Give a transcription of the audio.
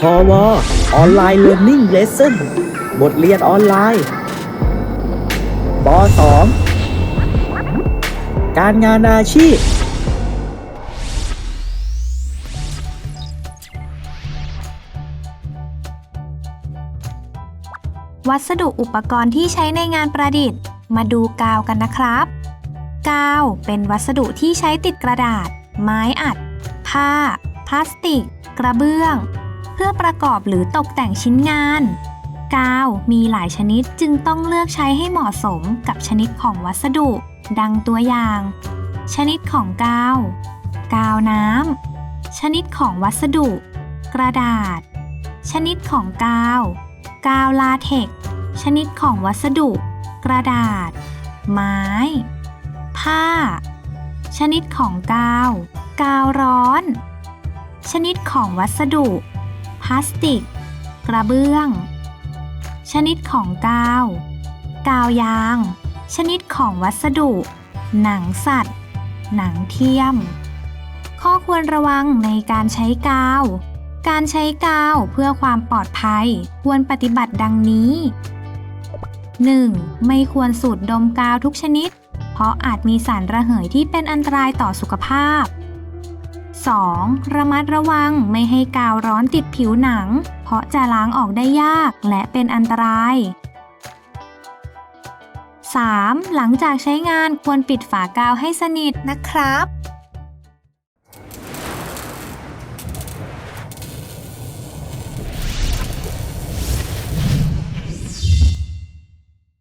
พอวออนไลน์เรียน i ิ g งเลสเซ่นบทเรียนออนไลน์ป .2 การงานอาชีพ วัสดุอุปกรณ์ที่ใช้ในงานประดิษฐ์ มาดูกาวกันนะครับ กาวเป็นวัสดุที่ใช้ติดกระดาษ ไม้อัด ผ้า พลาสติก กระเบื้อง พื่อประกอบหรือตกแต่งชิ้นงาน กาวมีหลายชนิดจึงต้องเลือกใช้ให้เหมาะสมกับชนิดของวัสดุ ดังตัวอย่าง ชนิดของกาว กาวน้ำ ชนิดของวัสดุ กระดาษ ชนิดของกาว กาวลาเท็กชนิดของวัสดุ กระดาษ ไม้ ผ้า ชนิดของกาว กาวร้อน ชนิดของวัสดุ ลาสติก กระเบื้อง ชนิดของกาว กาวยาง ชนิดของวัสดุ หนังสัตว์ หนังเทียม ข้อควรระวังในการใช้กาว การใช้กาวเพื่อความปลอดภัยควรปฏิบัติดังนี้ 1. ไม่ควรสูดดมกาวทุกชนิด เพราะอาจมีสารระเหยที่เป็นอันตรายต่อสุขภาพ 2. ระมัดระวังไม่ให้กาวร้อนติดผิวหนัง เพราะจะล้างออกได้ยากและเป็นอันตราย 3. หลังจากใช้งานควรปิดฝากาวให้สนิทนะครับ